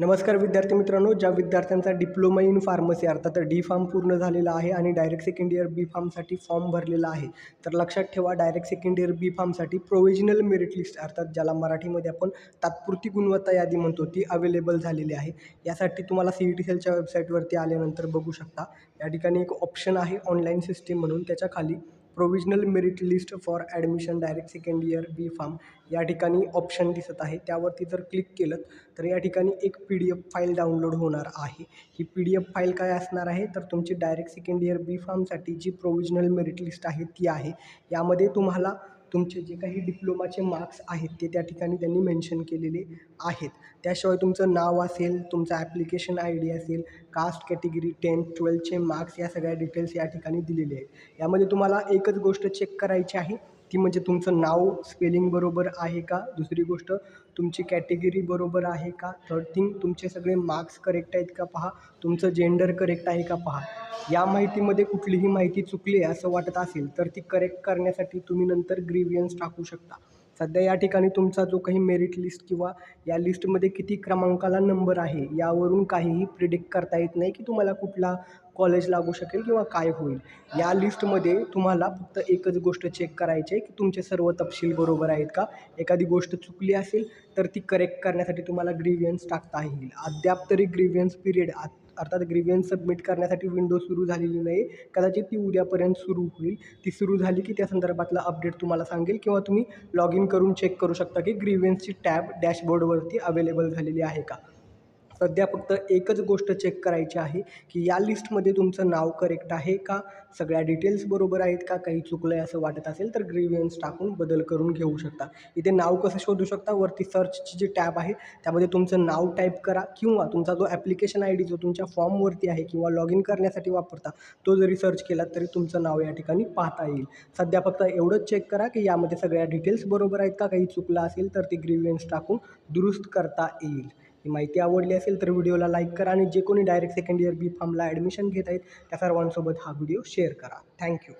नमस्कार विद्यार्थी मित्रांनो ज्या विद्यार्थ्यांचा डिप्लोमा इन फार्मसी अर्थात डी फार्म पूर्ण झालेला आहे आणि डायरेक्ट सेकंड इयर बी फार्मसाठी फॉर्म भरलेला आहे तर लक्षात ठेवा डायरेक्ट सेकंड इयर बी फार्मसाठी प्रोव्हिजनल मेरिट लिस्ट अर्थात ज्याला मराठीमध्ये आपण तात्पुरती गुणवत्ता यादी म्हणतो ती अवेलेबल झालेली आहे. यासाठी तुम्हाला सी ई टी सेलच्या वेबसाईटवरती आल्यानंतर बघू शकता. या ठिकाणी एक ऑप्शन आहे ऑनलाईन सिस्टीम म्हणून त्याच्याखाली provisional merit list for admission direct second year B pharm या ठिकाणी ऑप्शन दिसत आहे. त्यावरती जर क्लिक केलं तर या ठिकाणी एक P D F file download होणार आहे. ही पी डी एफ फाईल काय असणार आहे? तर तुमची डायरेक्ट सेकंड इयर बी फार्मसाठी जी प्रोव्हिजनल मेरिट लिस्ट आहे ती आहे. यामध्ये तुम्हाला तुमचे जे काही डिप्लोमाचे मार्क्स आहेत ते त्या ठिकाणी त्यांनी मेन्शन केलेले आहेत. त्याशिवाय तुमचं नाव असेल तुमचं ॲप्लिकेशन आय डी असेल कास्ट कॅटेगरी टेन्थ ट्वेल्थचे मार्क्स या सगळ्या डिटेल्स या ठिकाणी दिलेले आहेत. यामध्ये तुम्हाला एकच गोष्ट चेक करायची आहे. ती म्हणजे तुमचं नाव स्पेलिंग बरोबर आहे का? दुसरी गोष्ट तुमची कॅटेगरी बरोबर आहे का? थर्ड थिंग तुमचे सगळे मार्क्स करेक्ट आहेत का पहा? तुमचं जेंडर करेक्ट आहे का पहा? या माहितीमध्ये कुठलीही माहिती चुकली आहे असं वाटत असेल तर ती करेक्ट करण्यासाठी तुम्ही नंतर ग्रीवियन्स टाकू शकता. सध्या या ठिकाणी तुमचा जो काही मेरिट लिस्ट किंवा या लिस्टमध्ये किती क्रमांकाला नंबर आहे यावरून काहीही प्रिडिक्ट करता येत नाही की तुम्हाला कुठला कॉलेज लागू शकेल किंवा काय होईल. या लिस्टमध्ये तुम्हाला फक्त एकच गोष्ट चेक करायची आहे की तुमचे सर्व तपशील बरोबर आहेत का? एखादी गोष्ट चुकली असेल तर ती करेक्ट करण्यासाठी तुम्हाला ग्रीवियन्स टाकता येईल. अद्याप तरी ग्रीवियन्स पिरियड अर्थात ग्रीवियन्स सबमिट करण्यासाठी विंडो सुरू झालेली नाही. कदाचित ती उद्यापर्यंत सुरू होईल. ती सुरू झाली की त्या संदर्भातला अपडेट तुम्हाला सांगेल किंवा तुम्ही लॉग इन करून चेक करू शकता की ग्रीवियन्सची टॅब डॅशबोर्डवरती अवेलेबल झालेली आहे का? सध्या फक्त एकच गोष्ट चेक करायची आहे की या लिस्टमध्ये तुमचं नाव करेक्ट आहे का? सगळ्या डिटेल्स बरोबर आहेत का? काही चुकलं आहे असं वाटत असेल तर ग्रीवियन्स टाकून बदल करून घेऊ शकता. इथे नाव कसं शोधू शकता? वरती सर्चची जी टॅब आहे त्यामध्ये तुमचं नाव टाईप करा किंवा तुमचा जो ॲप्लिकेशन आय डी जो तुमच्या फॉर्मवरती आहे किंवा लॉग इन करण्यासाठी वापरता तो जरी सर्च केला तरी तुमचं नाव या ठिकाणी पाहता येईल. सध्या फक्त एवढंच चेक करा की यामध्ये सगळ्या डिटेल्स बरोबर आहेत का? काही चुकलं असेल तर ते ग्रीवियन्स टाकून दुरुस्त करता येईल. ही माहिती आवडली असेल तर व्हिडिओला लाईक करा आणि जे कोणी डायरेक्ट सेकंड इयर बी फॉर्मला ॲडमिशन घेत आहेत त्या सर्वांसोबत हा व्हिडिओ शेअर करा. थँक्यू